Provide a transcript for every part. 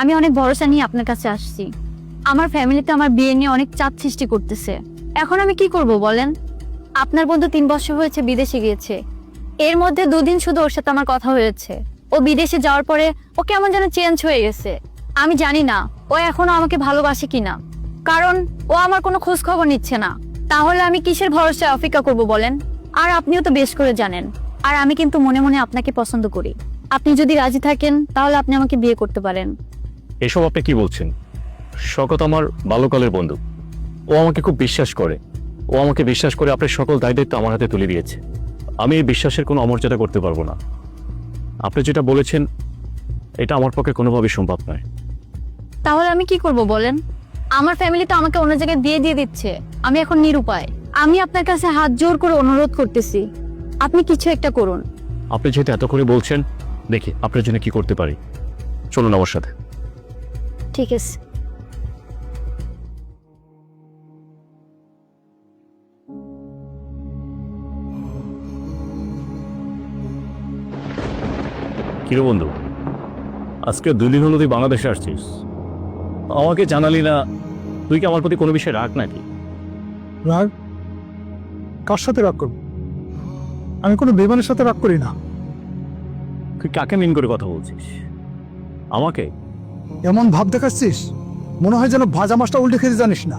আমি অনেক ভরসা নিয়ে আপনার কাছে আসছি। আমার ফ্যামিলিতে আমার বিয়ে নিয়ে অনেক চাপ সৃষ্টি করতেছে। এখন আমি কি করব বলেন? আপনার বন্ধু তিন বছর হয়েছে, বিদেশে গিয়েছে। এর মধ্যে দুদিন শুধু ওর সাথে আমার কথা হয়েছে। ও বিদেশে যাওয়ার পরে ও কেমন যেন চেঞ্জ হয়ে গেছে। আমি জানি না, ও এখনও আমাকে ভালোবাসে কিনা। কারণ ও আমার কোনো খোঁজ খবর নিচ্ছে না। তাহলে আমি কিসের ভরসায় অপেক্ষা করব বলেন? আর আপনিও তো বেশ করে জানেন। আর আমি কিন্তু মনে মনে আপনাকে পছন্দ করি। আপনি যদি রাজি থাকেন, তাহলে আপনি আমাকে বিয়ে করতে পারেন। এসব আপনি কি বলছেন? শকত আমার বাল্যকালের বন্ধু। ও আমাকে খুব বিশ্বাস করে। ও আমাকে বিশ্বাস করে আপনার সকল দায় দায়িত্ব আমার হাতে তুলে দিয়েছে। আমি এই বিশ্বাসের কোনো অমর্যাদা করতে পারব না। আপনি যেটা বলেছেন এটা আমার পক্ষে কোনোভাবেই সম্ভব নয়। তাহলে আমি কি করব বলেন? আমার ফ্যামিলি তো আমাকে অন্য জায়গায় দিয়ে দিয়ে দিচ্ছে। আমি এখন নিরুপায়। আমি আপনার কাছে হাত জোর করে অনুরোধ করতেছি। আপনি কিছু একটা করুন। আপনি যেহেতু এত করে বলছেন দেখি আপনার জন্য কি করতে পারি। চলুন আমার সাথে। ঠিক আছে। কিরে বন্ধু? আজকে দুই দিন হলো তুই বাংলাদেশে আসছিস। আমাকে জানালি না তুই কি আমার প্রতি কোনো বিষয়ে রাগ নাকি? রাগ? কার সাথে রাগ করব? আমি কোনো বেমানের সাথে রাগ করি না। তুই কাকে মিন করে কথা বলছিস? আমাকে? এমন ভাব দেখাচ্ছিস? মনে হয় যেন ভাজা মাছটা উল্টে খেতে জানিস না।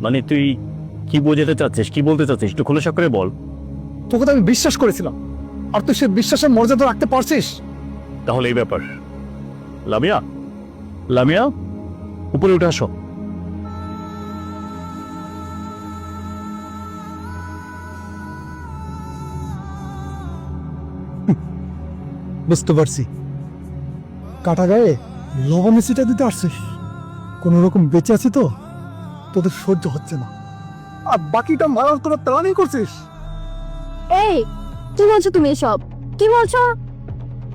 মানে তুই কি বোঝাতে চাচ্ছিস কি বলতে চাচ্ছিস একটু খোলসা করে বল। তোকে তো আমি বিশ্বাস করেছিলাম। আর তুই সে বিশ্বাসের মর্যাদা রাখতে পারছিস? তাহলে এই ব্যাপার। লামিয়া? লামিয়া? উপরে উঠে আসো। বুঝতে পারছি। কাটা গায়ে লবণ মিশিটা দিতে আসছিস? কোনো রকম বেঁচে আছি তো? তোদের সহ্য হচ্ছে না। আর বাকিটা মারার তোরা প্ল্যানিং করছিস। এই কি বলছো তুমি এসব? কি বলছো?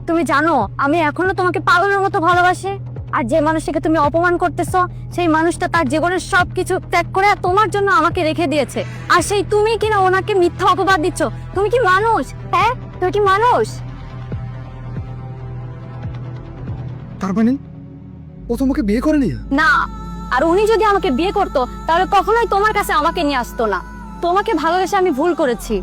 তুমি জানো আমি এখনও তোমাকে পাগলের মতো ভালোবাসি। আর যে মানুষটাকে তুমি অপমান করতেছো সেই মানুষটা তার জীবনের সবকিছু ত্যাগ করে তোমার জন্য আমাকে রেখে দিয়েছে। আর সেই তুমি কিনা ওনাকে মিথ্যা অপবাদ দিচ্ছ। তুমি কি মানুষ? হ্যাঁ? তুমি কি মানুষ? তার মানে ও তোমাকে বিয়ে করেনি না আর উনি যদি আমাকে বিয়ে করতো তাহলে কখনোই তোমার কাছে আমাকে নিয়ে আসতো না। তোমাকে ভালোবেসে আমি ভুল করেছি।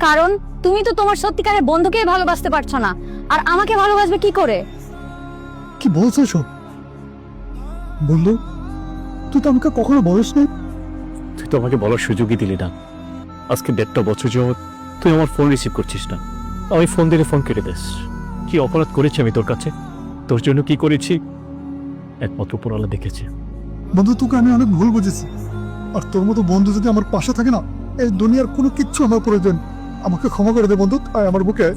কারণ তুমি তো তোমার সত্যিকারের বন্ধুকেই ভালোবাসতে পারছ না। আর আমাকে ভালোবাসবে কি করে? কি বলছো সব বন্ধু তুই তো আমাকে কখনো বলিস নি? তুই তো আমাকে বলার সুযোগই দিলি না। আজকে দেড়টা বছর যাবত তুই আমার ফোন রিসিভ করছিস না। আমি ফোন দিলে ফোন কেটে দিস। কি অপরাধ করেছি আমি তোর কাছে? তোর জন্য কি করেছি? একমাত্র উপরওয়ালা দেখেছে। বন্ধু, তোকে আমি অনেক ভুল বুঝেছি। আর তোর মতো বন্ধু যদি আমার পাশে থাকে না, এই দুনিয়ার কোনো কিচ্ছু আমার প্রয়োজন। আমাকে ক্ষমা করে দে বন্ধু আমার বুকে।